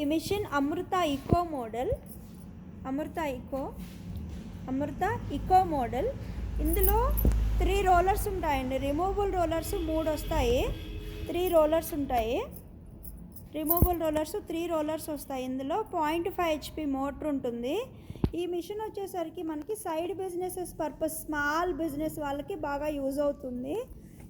ఈ machine Amrita eco model Amrita eco Amrita eco model ఇందులో three rollers ఉంటాయండి. Removable rollers మూడు వస్తాయి. త్రీ రోలర్స్ ఉంటాయి. రిమూవబుల్ రోలర్స్ త్రీ రోలర్స్ వస్తాయి. ఇందులో పాయింట్ ఫైవ్ హెచ్పి మోటర్ ఉంటుంది. ఈ మిషన్ వచ్చేసరికి మనకి side businesses purpose small business వాళ్ళకి బాగా యూజ్ అవుతుంది.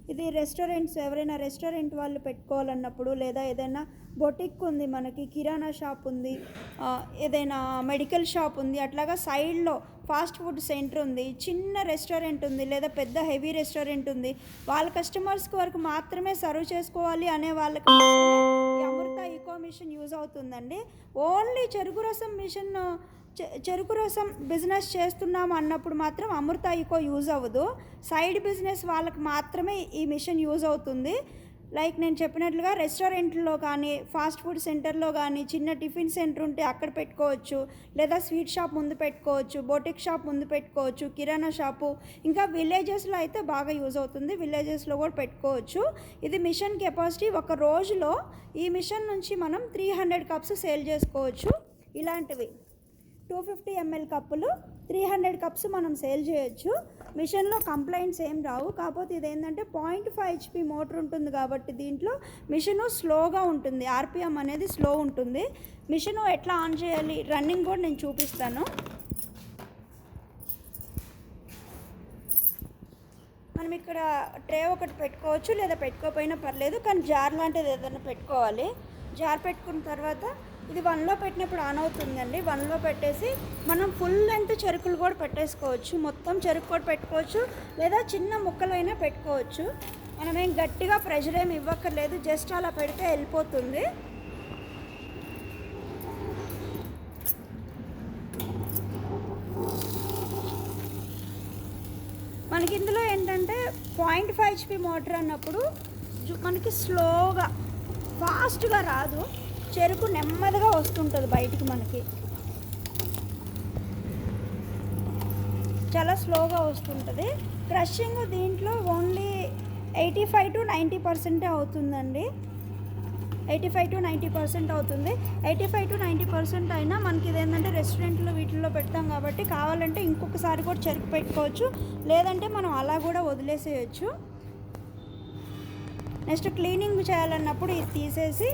ఇది రెస్టారెంట్స్ ఎవరైనా రెస్టారెంట్ వాళ్ళు పెట్టుకోవాలన్నప్పుడు లేదా ఏదైనా బొటిక్ ఉంది మనకి కిరాణా షాప్ ఉంది ఆ, ఏదైనా మెడికల్ షాప్ ఉంది అట్లాగా సైడ్లో ఫాస్ట్ ఫుడ్ సెంటర్ ఉంది చిన్న రెస్టారెంట్ ఉంది లేదా పెద్ద హెవీ రెస్టారెంట్ ఉంది వాళ్ళ కస్టమర్స్కి వరకు మాత్రమే సర్వ్ చేసుకోవాలి అనే వాళ్ళకి మిషన్ యూజ్ అవుతుందండి. ఓన్లీ చెరుకు రసం మిషన్ చె- చెరుకు రసం బిజినెస్ చేస్తున్నాం అన్నప్పుడు మాత్రం అమృత ఈకో యూజ్ అవ్వదు. సైడ్ బిజినెస్ వాళ్ళకి మాత్రమే ఈ మిషన్ యూజ్ అవుతుంది. లైక్ నేను చెప్పినట్లుగా రెస్టారెంట్లో కానీ ఫాస్ట్ ఫుడ్ సెంటర్లో కానీ చిన్న టిఫిన్ సెంటర్ ఉంటే అక్కడ పెట్టుకోవచ్చు. లేదా స్వీట్ షాప్ ముందు పెట్టుకోవచ్చు బొటిక్ షాప్ ముందు పెట్టుకోవచ్చు కిరాణా షాపు. ఇంకా విలేజెస్లో అయితే బాగా యూజ్ అవుతుంది. విలేజెస్లో కూడా పెట్టుకోవచ్చు. ఇది మిషన్ కెపాసిటీ ఒక రోజులో ఈ మిషన్ నుంచి మనం త్రీ హండ్రెడ్ కప్స్ సేల్ చేసుకోవచ్చు. ఇలాంటివి. టూ ఫిఫ్టీ ఎంఎల్ కప్పులు త్రీ హండ్రెడ్ కప్స్ మనం సేల్ చేయొచ్చు. మిషన్లో కంప్లైంట్స్ ఏం రావు. కాకపోతే ఇదేంటంటే పాయింట్ ఫైవ్ హెచ్పి మోటార్ ఉంటుంది కాబట్టి దీంట్లో మిషను స్లోగా ఉంటుంది. ఆర్పిఎం అనేది స్లో ఉంటుంది. మిషను ఎట్లా ఆన్ చేయాలి? రన్నింగ్ కూడా నేను చూపిస్తాను. మనం ఇక్కడ ట్రే ఒకటి పెట్టుకోవచ్చు. లేదా పెట్టుకోకపోయినా పర్లేదు. కానీ జార్ లాంటిది ఏదైనా పెట్టుకోవాలి. జార్ పెట్టుకున్న తర్వాత ఇది వన్లో పెట్టినప్పుడు ఆన్ అవుతుందండి. వన్లో పెట్టేసి మనం ఫుల్ లెంత్ చెరుకులు కూడా పెట్టేసుకోవచ్చు. మొత్తం చెరుకు కూడా పెట్టుకోవచ్చు. లేదా చిన్న ముక్కలైనా పెట్టుకోవచ్చు. మనం ఏం గట్టిగా ప్రెషర్ ఏమి ఇవ్వక్కర్లేదు. జస్ట్ అలా పెడితే వెళ్ళిపోతుంది. మనకి ఇందులో ఏంటంటే పాయింట్ ఫైవ్ హెచ్పి మోటార్ అన్నప్పుడు మనకి స్లోగా ఫాస్ట్గా రాదు. చెరుకు నెమ్మదిగా వస్తుంటుంది బయటికి మనకి. చాలా స్లోగా వస్తుంటుంది. క్రషింగ్ దీంట్లో only eighty five to ninety పర్సెంటే అవుతుందండి. Eighty five to ninety percent అవుతుంది. Eighty five to ninety percent అయినా మనకి ఇదేంటంటే రెస్టారెంట్లో వీటిల్లో పెడతాం కాబట్టి కావాలంటే ఇంకొకసారి కూడా చెరుకు పెట్టుకోవచ్చు. లేదంటే మనం అలా కూడా వదిలేసేయచ్చు. నెక్స్ట్ క్లీనింగ్ చేయాలన్నప్పుడు ఇది తీసేసి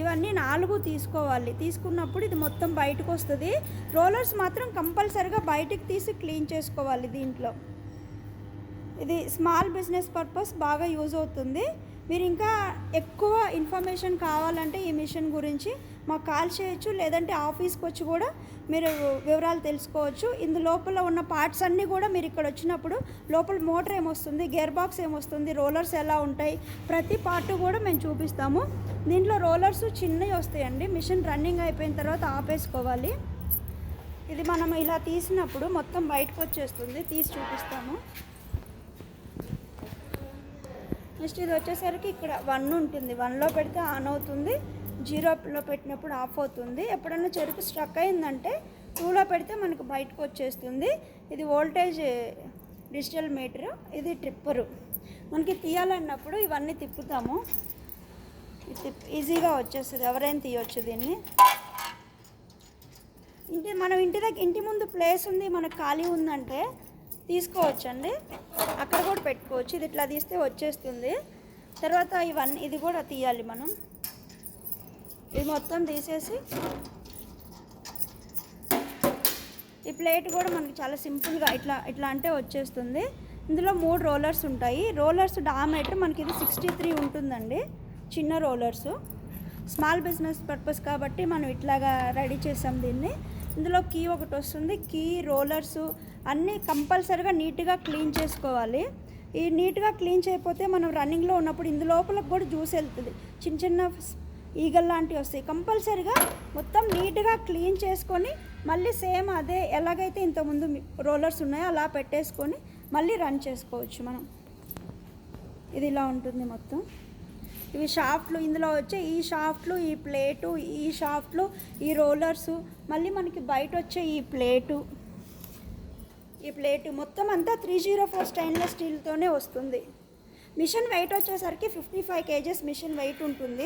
ఇవన్నీ నాలుగు తీసుకోవాలి. తీసుకున్నప్పుడు ఇది మొత్తం బయటకు వస్తుంది. రోలర్స్ మాత్రం కంపల్సరిగా బయటికి తీసి క్లీన్ చేసుకోవాలి దీంట్లో. ఇది స్మాల్ బిజినెస్ పర్పస్ బాగా యూజ్ అవుతుంది. మీరు ఇంకా ఎక్కువ ఇన్ఫర్మేషన్ కావాలంటే ఈ మిషన్ గురించి మాకు కాల్ చేయొచ్చు లేదంటే ఆఫీస్కి వచ్చి కూడా మీరు వివరాలు తెలుసుకోవచ్చు. ఇందు లోపల ఉన్న పార్ట్స్ అన్నీ కూడా మీరు ఇక్కడ వచ్చినప్పుడు లోపల మోటార్ ఏమొస్తుంది గేర్ బాక్స్ ఏమొస్తుంది రోలర్స్ ఎలా ఉంటాయి ప్రతి పార్ట్ కూడా మేము చూపిస్తాము. దీంట్లో రోలర్స్ చిన్నవి వస్తాయండి మిషన్ రన్నింగ్ అయిపోయిన తర్వాత ఆపేసుకోవాలి. ఇది మనం ఇలా తీసినప్పుడు మొత్తం బయటకు వచ్చేస్తుంది తీసి చూపిస్తాము. నెక్స్ట్ ఇది వచ్చేసరికి ఇక్కడ వన్ ఉంటుంది. వన్లో పెడితే ఆన్ అవుతుంది. జీరోలో పెట్టినప్పుడు ఆఫ్ అవుతుంది. ఎప్పుడన్నా చెరుకు స్ట్రక్ అయిందంటే టూలో పెడితే మనకు బయటకు వచ్చేస్తుంది. ఇది వోల్టేజ్ డిజిటల్ మీటరు ఇది ట్రిప్పరు మనకి తీయాలన్నప్పుడు ఇవన్నీ తిప్పుతాము. ఈజీగా వచ్చేస్తుంది. ఎవరైనా తీయొచ్చు దీన్ని? ఇంటి మనం ఇంటి దగ్గర ఇంటి ముందు ప్లేస్ ఉంది మనకు ఖాళీ ఉందంటే తీసుకోవచ్చండి. అక్కడ పెట్టుకోవచ్చు. ఇది ఇట్లా తీస్తే వచ్చేస్తుంది. తర్వాత ఇవన్నీ ఇది కూడా తీయాలి మనం. ఇది మొత్తం తీసేసి ఈ ప్లేట్ కూడా మనకి చాలా సింపుల్గా ఇట్లా ఇట్లా అంటే వచ్చేస్తుంది. ఇందులో మూడు రోలర్స్ ఉంటాయి. రోలర్స్ డామేటర్ మనకి ఇది సిక్స్టీ త్రీ ఉంటుందండి. చిన్న రోలర్స్. స్మాల్ బిజినెస్ పర్పస్ కాబట్టి మనం ఇట్లాగా రెడీ చేసాం దీన్ని. ఇందులో కీ ఒకటి వస్తుంది. కీ రోలర్స్ అన్నీ కంపల్సరీగా నీట్గా క్లీన్ చేసుకోవాలి. ఈ నీట్గా క్లీన్ చేయకపోతే మనం రన్నింగ్లో ఉన్నప్పుడు ఇందు లోపలకు కూడా జ్యూస్ వెళ్తుంది. చిన్న చిన్న ఈగల్ లాంటివి వస్తాయి. కంపల్సరీగా మొత్తం నీట్గా క్లీన్ చేసుకొని మళ్ళీ సేమ్ అదే ఎలాగైతే ఇంతకుముందు రోలర్స్ ఉన్నాయో అలా పెట్టేసుకొని మళ్ళీ రన్ చేసుకోవచ్చు మనం. ఇది ఇలా ఉంటుంది మొత్తం. ఇవి షాఫ్ట్లు ఇందులో వచ్చే ఈ షాఫ్ట్లు ఈ ప్లేటు ఈ షాఫ్ట్లు ఈ రోలర్సు మళ్ళీ మనకి బయట వచ్చే ఈ ప్లేటు. ఈ ప్లేట్ మొత్తం అంతా త్రీ జీరో ఫోర్ స్టెయిన్లెస్ స్టీల్తోనే వస్తుంది. మిషన్ వెయిట్ వచ్చేసరికి fifty five KGs machine weight ఉంటుంది.